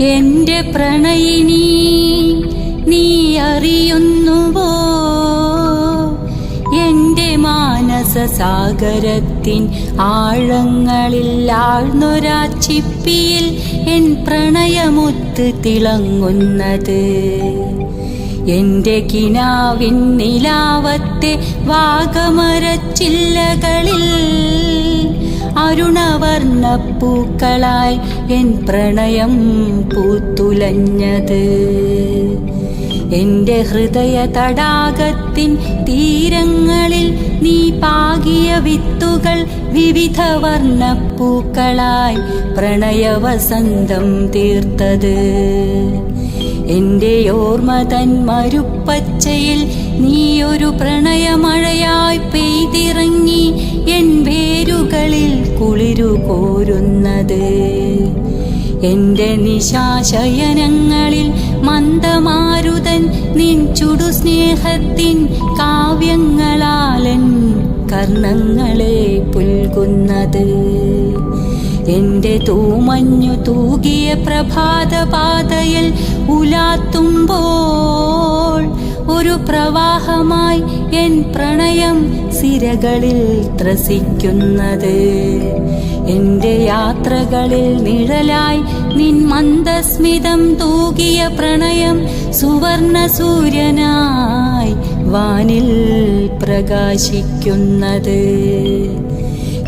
എന്റെ പ്രണയിനി നീ അറിയുന്നുവോ? എന്റെ മാനസ സാഗരത്തിൻ ആഴങ്ങളിൽ ആഴ്ന്നൊരാച്ചിപ്പിയിൽ എൻ പ്രണയമുത്ത് തിളങ്ങുന്നത്. എന്റെ കിനാവിൻ നിലാവത്തെ വാഗമരച്ചില്ലകളിൽ പൂക്കളായി എൻ പ്രണയം പൂത്തുലഞ്ഞത്. എന്റെ ഹൃദയ തടാകത്തിൻ തീരങ്ങളിൽ നീ പാകിയ വിത്തുകൾ വിവിധ വർണപ്പൂക്കളായി പ്രണയവസന്തം തീർത്തത്. എന്റെ ഓർമ്മ തൻ മരുപ്പച്ചയിൽ നീ ഒരു പ്രണയമഴയായി പെയ്തിറങ്ങി എൻ വേരുകളിൽ കുളിരു കോരുന്നത്. എന്റെ നിശാശയനങ്ങളിൽ മന്ദമാരുതൻ നിൻ ചുടു സ്നേഹത്തിൻ കാവ്യങ്ങളാലൻ കർണങ്ങളെ പുൽകുന്നത്. എന്റെ തൂമഞ്ഞു തൂകിയ പ്രഭാതപാതയിൽ ഉലാത്തുമ്പോൾ ഒരു പ്രവാഹമായി എൻ പ്രണയം സിരകളിൽ ത്രസിക്കുന്നത്. എന്റെ യാത്രകളിൽ നിഴലായി നിൻ മന്ദസ്മിതം തൂകിയ പ്രണയം സുവർണ സൂര്യനായി വാനിൽ പ്രകാശിക്കുന്നത്.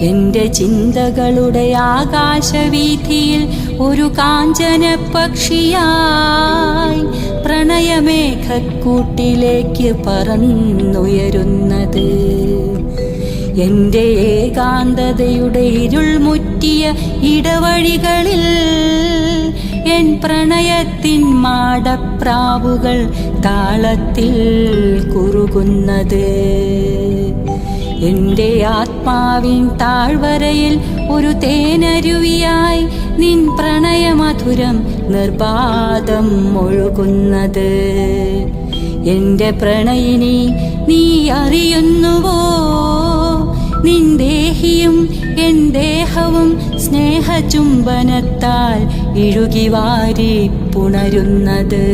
എന്റെ ചിന്തകളുടെ ആകാശവീഥിയിൽ ഒരു കാഞ്ചന പക്ഷിയായി പ്രണയമേഘക്കൂട്ടിലേക്ക് പറന്നുയരുന്നത്. എന്റെ ഏകാന്തതയുടെ ഇരുൾ മുറ്റിയ ഇടവഴികളിൽ എൻ പ്രണയത്തിൻ മാടപ്രാവുകൾ താളത്തിൽ കുറുകുന്നത്. എന്റെ ആത്മാവിൻ താഴ്വരയിൽ ഒരു തേനരുവിയായി നിൻ പ്രണയമധുരം നിർബാധം ഒഴുകുന്നത്. എന്റെ പ്രണയിനി നീ അറിയുന്നുവോ? നിൻ ദേഹിയും എൻ ദേഹവും സ്നേഹചുംബനത്താൽ ഇഴുകി വാരി പുണരുന്നത്.